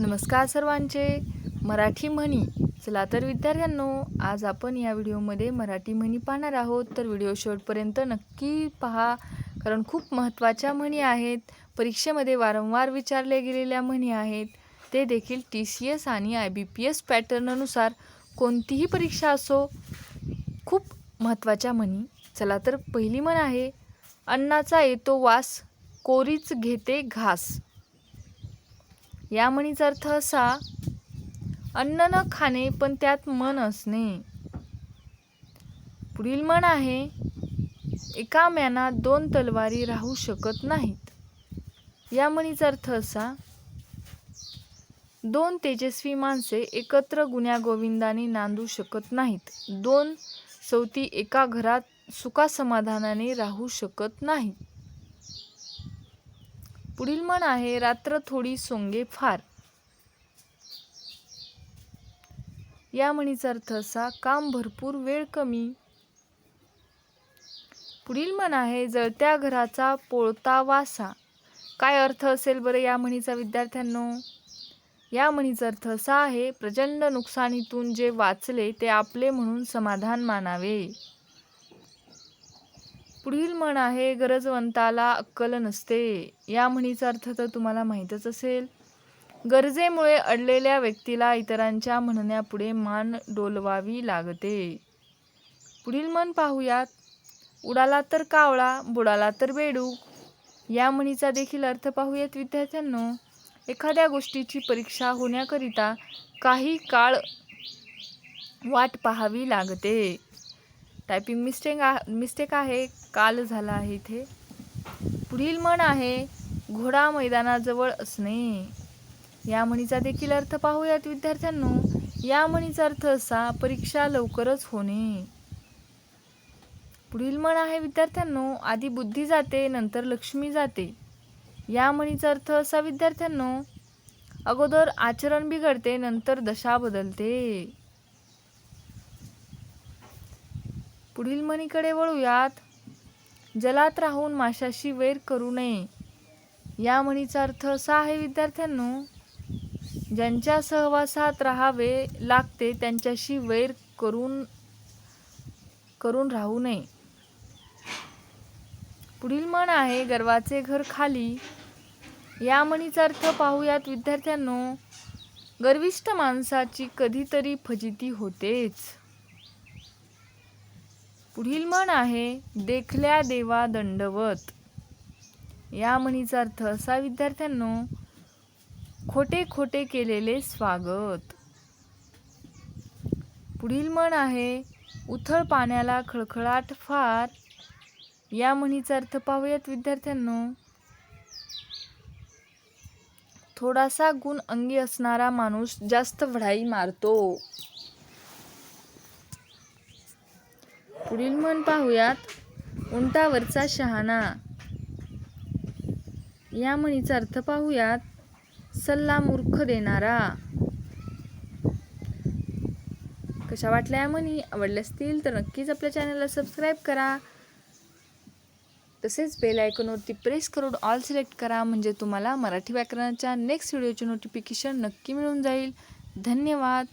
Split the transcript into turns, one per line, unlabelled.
नमस्कार सर्वांचे. मराठी म्हणी. चला तर विद्यार्थ्यांनो आज आपण या व्हिडिओमध्ये मराठी म्हणी पाहणार आहोत. तर व्हिडिओ शेवटपर्यंत नक्की पहा कारण खूप महत्त्वाच्या म्हणी आहेत. परीक्षेमध्ये वारंवार विचारल्या गेलेल्या म्हणी आहेत. ते देखील टी सी एस आणि आय बी पी एस पॅटर्ननुसार कोणतीही परीक्षा असो खूप महत्त्वाच्या म्हणी. चला तर पहिली म्हण आहे अन्नाचा येतो वास कोरीच घेते घास. या म्हणीचा अर्थ असा अन्न न खाणे पण त्यात मन असणे. पुढील म्हण आहे एका म्यानात दोन तलवारी राहू शकत नाहीत. या म्हणीचा अर्थ असा दोन तेजस्वी माणसे एकत्र गुण्यागोविंदाने नांदू शकत नाहीत. दोन सवती एका घरात सुखासमाधानाने राहू शकत नाहीत. पुढील म्हण आहे रात्र थोडी सोंगे फार. या म्हणीचा अर्थ असा काम भरपूर वेळ कमी. पुढील म्हण आहे जळत्या घराचा पोळता वासा. काय अर्थ असेल बरं या म्हणीचा विद्यार्थ्यांनो? या म्हणीचा अर्थ असा आहे प्रचंड नुकसानीतून जे वाचले ते आपले म्हणून समाधान मानावे. पुढील म्हण आहे गरजवंताला अक्कल नसते. या म्हणीचा अर्थ तर तुम्हाला माहीतच असेल. गरजेमुळे अडलेल्या व्यक्तीला इतरांच्या म्हणण्यापुढे मान डोलवावी लागते. पुढील म्हण पाहूयात. उडाला तर कावळा बुडाला तर बेडूक या म्हणीचा देखील अर्थ पाहूयात विद्यार्थ्यांनो. एखाद्या गोष्टीची परीक्षा होण्याकरिता काही काळ वाट पाहावी लागते. टायपिंग मिस्टेक आ मिस्टेक आहे काल झाला आहे इथे. पुढील म्हण आहे घोडा मैदानाजवळ असणे. या म्हणीचा देखील अर्थ पाहूयात विद्यार्थ्यांनो. या म्हणीचा अर्थ असा परीक्षा लवकरच होणे. पुढील म्हण आहे विद्यार्थ्यांनो आधी बुद्धी जाते नंतर लक्ष्मी जाते. या म्हणीचा अर्थ असा विद्यार्थ्यांनो अगोदर आचरण बिघडते नंतर दशा बदलते. पुढील म्हणीकडे वळूयात. जलात राहून माशाशी वैर करू नये. या म्हणीचा अर्थ असा आहे विद्यार्थ्यांनो ज्यांच्या सहवासात राहावे लागते त्यांच्याशी वैर करून करून राहू नये. पुढील म्हण आहे गर्वाचे घर खाली. या म्हणीचा अर्थ पाहूयात विद्यार्थ्यांनो गर्विष्ठ माणसाची कधीतरी फजिती होतेच. पुढील म्हण आहे देखल्या देवा दंडवत. या म्हणीचा अर्थ असा विद्यार्थ्यांनो खोटे खोटे केलेले स्वागत. पुढील म्हण आहे उथळ पाण्याला खळखळाट फार. या म्हणीचा अर्थ पाहूयात विद्यार्थ्यांनो. थोडासा गुण अंगी असणारा माणूस जास्त वढाई मारतो. पुढील म्हण पाहूयात. उंटावरचा शहाणा. या म्हणीचा अर्थ पाहूयात. सल्ला मूर्ख देणारा. कशा वाटल्या या म्हणी? आवडल्या असतील तर नक्कीच आपल्या चॅनलला सबस्क्राईब करा. तसेच बेल आयकॉनवरती प्रेस करून ऑल सिलेक्ट करा. म्हणजे तुम्हाला मराठी व्याकरणाच्या नेक्स्ट व्हिडिओचे नोटिफिकेशन नक्की मिळून जाईल. धन्यवाद.